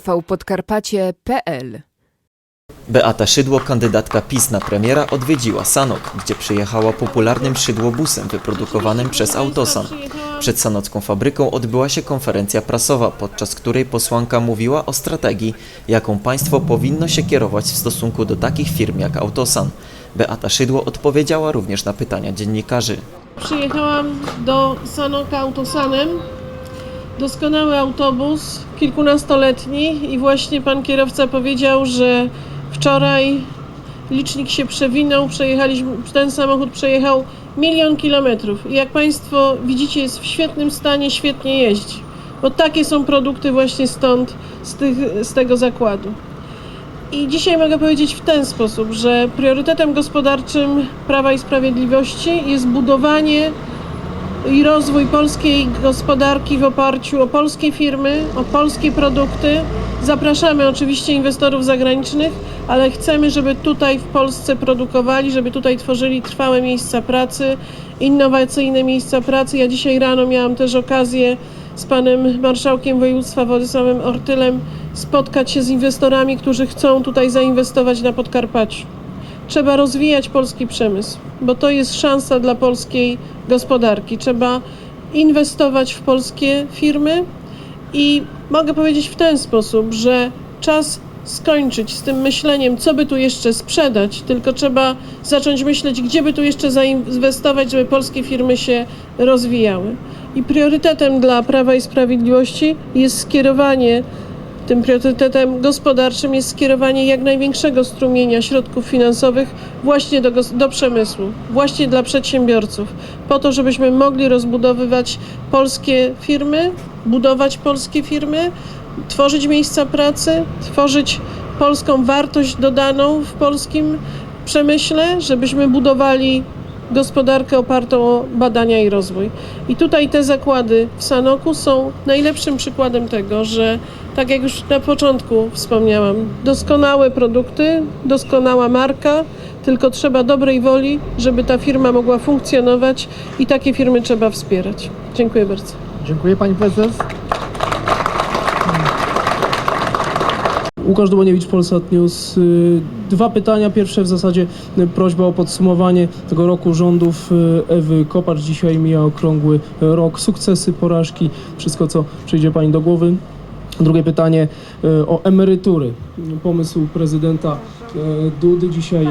tvpodkarpacie.pl Beata Szydło, kandydatka PiS na premiera, odwiedziła Sanok, gdzie przyjechała popularnym szydłobusem wyprodukowanym przez Autosan. Przed sanocką fabryką odbyła się konferencja prasowa, podczas której posłanka mówiła o strategii, jaką państwo powinno się kierować w stosunku do takich firm jak Autosan. Beata Szydło odpowiedziała również na pytania dziennikarzy. Przyjechałam do Sanoka autosanem. Doskonały autobus, kilkunastoletni i właśnie pan kierowca powiedział, że wczoraj licznik się przewinął, przejechaliśmy, ten samochód przejechał milion kilometrów. I jak państwo widzicie jest w świetnym stanie, świetnie jeździ. Bo takie są produkty właśnie stąd, z, tych, z tego zakładu. I dzisiaj mogę powiedzieć w ten sposób, że priorytetem gospodarczym Prawa i Sprawiedliwości jest budowanie i rozwój polskiej gospodarki w oparciu o polskie firmy, o polskie produkty. Zapraszamy oczywiście inwestorów zagranicznych, ale chcemy, żeby tutaj w Polsce produkowali, żeby tutaj tworzyli trwałe miejsca pracy, innowacyjne miejsca pracy. Ja dzisiaj rano miałam też okazję z panem marszałkiem województwa Władysławem Ortylem spotkać się z inwestorami, którzy chcą tutaj zainwestować na Podkarpaciu. Trzeba rozwijać polski przemysł, bo to jest szansa dla polskiej gospodarki. Trzeba inwestować w polskie firmy i mogę powiedzieć w ten sposób, że czas skończyć z tym myśleniem, co by tu jeszcze sprzedać, tylko trzeba zacząć myśleć, gdzie by tu jeszcze zainwestować, żeby polskie firmy się rozwijały. I priorytetem dla Prawa i Sprawiedliwości jest skierowanie tym priorytetem gospodarczym jest skierowanie jak największego strumienia środków finansowych właśnie do, do przemysłu, właśnie dla przedsiębiorców, po to, żebyśmy mogli rozbudowywać polskie firmy, budować polskie firmy, tworzyć miejsca pracy, tworzyć polską wartość dodaną w polskim przemyśle, żebyśmy budowali gospodarkę opartą o badania i rozwój. I tutaj te zakłady w Sanoku są najlepszym przykładem tego, że tak jak już na początku wspomniałam, doskonałe produkty, doskonała marka, tylko trzeba dobrej woli, żeby ta firma mogła funkcjonować i takie firmy trzeba wspierać. Dziękuję bardzo. Dziękuję pani prezes. Łukasz Duboniewicz, Polsat News. Y, Dwa pytania. Pierwsze w zasadzie y, prośba o podsumowanie tego roku rządów y, Ewy Kopacz. Dzisiaj mija okrągły rok. Sukcesy, porażki, wszystko co przyjdzie pani do głowy. Drugie pytanie o emerytury. Pomysł prezydenta Dudy. Dzisiaj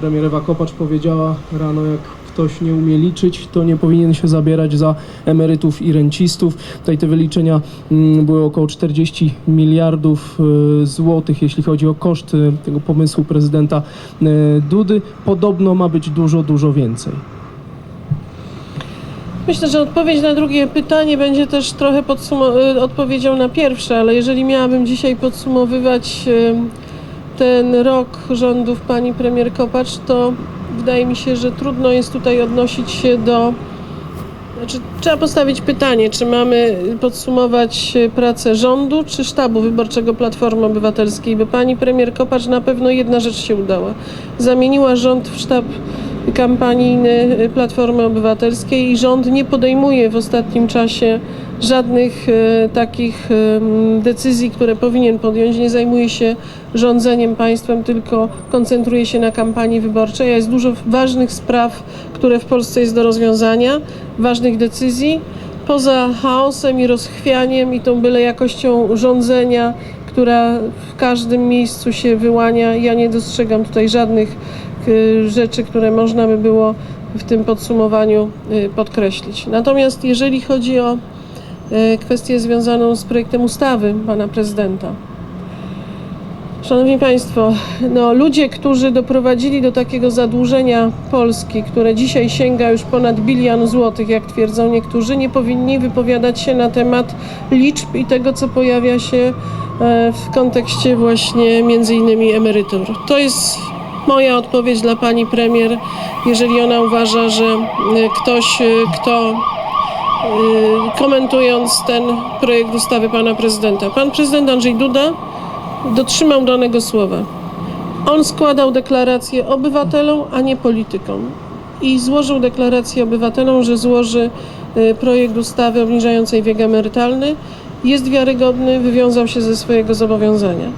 premier Ewa Kopacz powiedziała rano, jak ktoś nie umie liczyć, to nie powinien się zabierać za emerytów i rencistów. Tutaj te wyliczenia mm, były około 40 miliardów y, złotych, jeśli chodzi o koszt y, tego pomysłu prezydenta y, Dudy. Podobno ma być dużo, dużo więcej. Myślę, że odpowiedź na drugie pytanie będzie też trochę odpowiedzią na pierwsze, ale jeżeli miałabym dzisiaj podsumowywać ten rok rządów pani premier Kopacz, to wydaje mi się, że trudno jest tutaj odnosić się do. Znaczy, trzeba postawić pytanie, czy mamy podsumować pracę rządu, czy sztabu wyborczego Platformy Obywatelskiej, bo pani premier Kopacz na pewno jedna rzecz się udała. Zamieniła rząd w sztab kampanijny y, Platformy Obywatelskiej i rząd nie podejmuje w ostatnim czasie żadnych e, takich decyzji, które powinien podjąć. Nie zajmuje się rządzeniem państwem, tylko koncentruje się na kampanii wyborczej. Jest dużo ważnych spraw, które w Polsce jest do rozwiązania, ważnych decyzji. Poza chaosem i rozchwianiem i tą byle jakością rządzenia, która w każdym miejscu się wyłania, ja nie dostrzegam tutaj żadnych y, rzeczy, które można by było w tym podsumowaniu y, podkreślić. Natomiast jeżeli chodzi o y, kwestię związaną z projektem ustawy pana prezydenta. Szanowni Państwo, no, ludzie, którzy doprowadzili do takiego zadłużenia Polski, które dzisiaj sięga już ponad bilion złotych, jak twierdzą niektórzy, nie powinni wypowiadać się na temat liczb i tego, co pojawia się e, w kontekście właśnie między innymi emerytur. To jest moja odpowiedź dla pani premier, jeżeli ona uważa, że e, ktoś, e, kto e, komentując ten projekt ustawy pana prezydenta. Pan prezydent Andrzej Duda dotrzymał danego słowa. On składał deklarację obywatelom, a nie politykom. I złożył deklarację obywatelom, że złoży y, projekt ustawy obniżającej wiek emerytalny jest wiarygodny, wywiązał się ze swojego zobowiązania.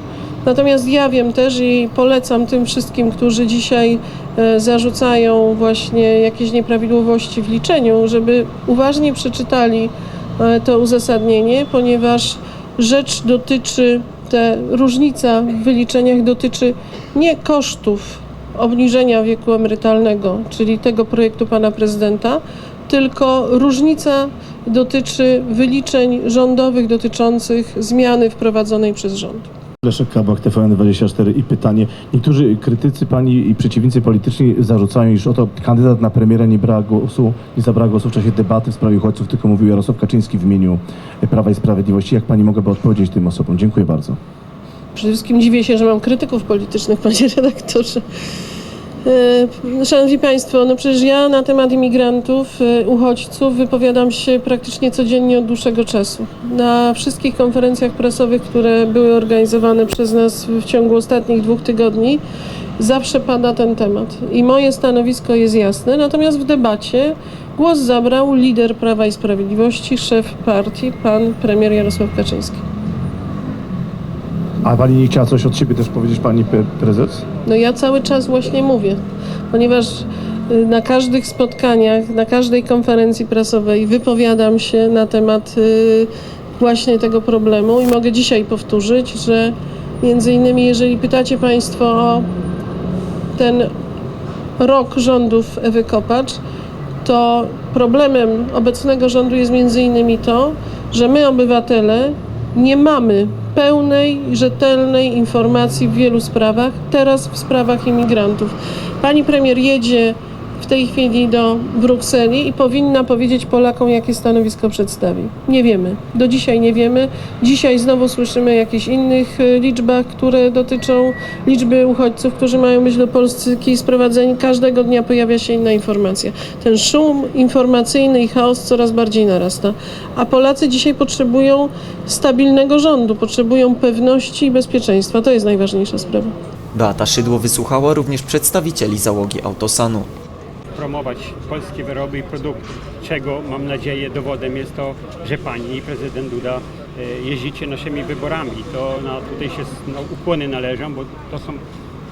Natomiast ja wiem też i polecam tym wszystkim, którzy dzisiaj e, zarzucają właśnie jakieś nieprawidłowości w liczeniu, żeby uważnie przeczytali e, to uzasadnienie, ponieważ rzecz dotyczy, te różnica w wyliczeniach dotyczy nie kosztów obniżenia wieku emerytalnego, czyli tego projektu pana prezydenta, tylko różnica dotyczy wyliczeń rządowych dotyczących zmiany wprowadzonej przez rząd. Leszek Kabak, TVN24 i pytanie. Niektórzy krytycy pani i przeciwnicy polityczni zarzucają, iż oto kandydat na premiera nie brała głosu, nie zabrała głosu w czasie debaty w sprawie uchodźców, tylko mówił Jarosław Kaczyński w imieniu Prawa i Sprawiedliwości. Jak pani mogłaby odpowiedzieć tym osobom? Dziękuję bardzo. Przede wszystkim dziwię się, że mam krytyków politycznych, panie redaktorze. E, Szanowni Państwo, no przecież ja na temat imigrantów, e, uchodźców wypowiadam się praktycznie codziennie od dłuższego czasu. Na wszystkich konferencjach prasowych, które były organizowane przez nas w ciągu ostatnich dwóch tygodni, zawsze pada ten temat. I moje stanowisko jest jasne, natomiast w debacie głos zabrał lider Prawa i Sprawiedliwości, szef partii, pan premier Jarosław Kaczyński. A pani nie chciała coś od siebie też powiedzieć, pani pre- prezes? No ja cały czas właśnie mówię, ponieważ y, na każdych spotkaniach, na każdej konferencji prasowej wypowiadam się na temat y, właśnie tego problemu i mogę dzisiaj powtórzyć, że między innymi jeżeli pytacie Państwo o ten rok rządów Ewy Kopacz, to problemem obecnego rządu jest między innymi to, że my obywatele nie mamy pełnej, rzetelnej informacji w wielu sprawach, teraz w sprawach imigrantów. Pani premier jedzie tej chwili do Brukseli i powinna powiedzieć Polakom, jakie stanowisko przedstawi. Nie wiemy. Do dzisiaj nie wiemy. Dzisiaj znowu słyszymy o jakichś innych e, liczbach, które dotyczą liczby uchodźców, którzy mają być do Polski sprowadzeni. Każdego dnia pojawia się inna informacja. Ten szum informacyjny i chaos coraz bardziej narasta. A Polacy dzisiaj potrzebują stabilnego rządu, potrzebują pewności i bezpieczeństwa. To jest najważniejsza sprawa. Beata Szydło wysłuchała również przedstawicieli załogi Autosanu. Promować polskie wyroby i produkty, czego mam nadzieję dowodem jest to, że pani i prezydent Duda e, jeździcie naszymi wyborami. To na, tutaj się no, ukłony należą, bo to są,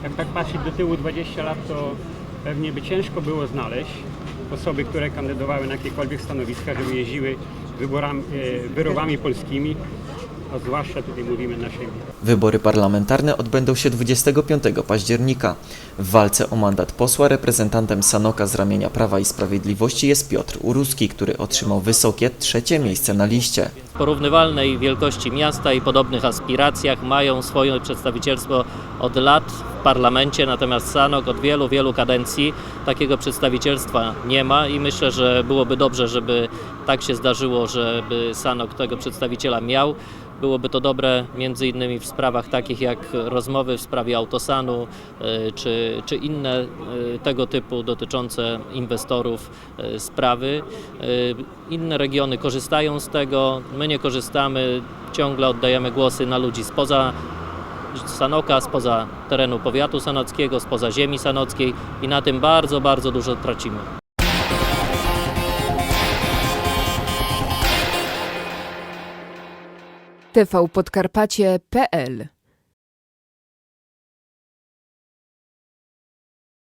jak tak patrzeć do tyłu 20 lat, to pewnie by ciężko było znaleźć osoby, które kandydowały na jakiekolwiek stanowiska, żeby jeździły wyborami, e, wyrobami polskimi, a zwłaszcza tutaj mówimy naszymi. Wybory parlamentarne odbędą się 25 października. W walce o mandat posła reprezentantem Sanoka z ramienia Prawa i Sprawiedliwości jest Piotr Uruski, który otrzymał wysokie trzecie miejsce na liście. porównywalnej wielkości miasta i podobnych aspiracjach mają swoje przedstawicielstwo od lat w parlamencie, natomiast Sanok od wielu, wielu kadencji takiego przedstawicielstwa nie ma i myślę, że byłoby dobrze, żeby tak się zdarzyło, żeby Sanok tego przedstawiciela miał. Byłoby to dobre między innymi w sprawach takich jak rozmowy w sprawie autosanu y, czy, czy inne y, tego typu dotyczące inwestorów y, sprawy. Inne regiony korzystają z tego, my nie korzystamy, ciągle oddajemy głosy na ludzi spoza Sanoka, spoza terenu powiatu sanockiego, spoza ziemi sanockiej i na tym bardzo, bardzo dużo tracimy. tvpodkarpacie.pl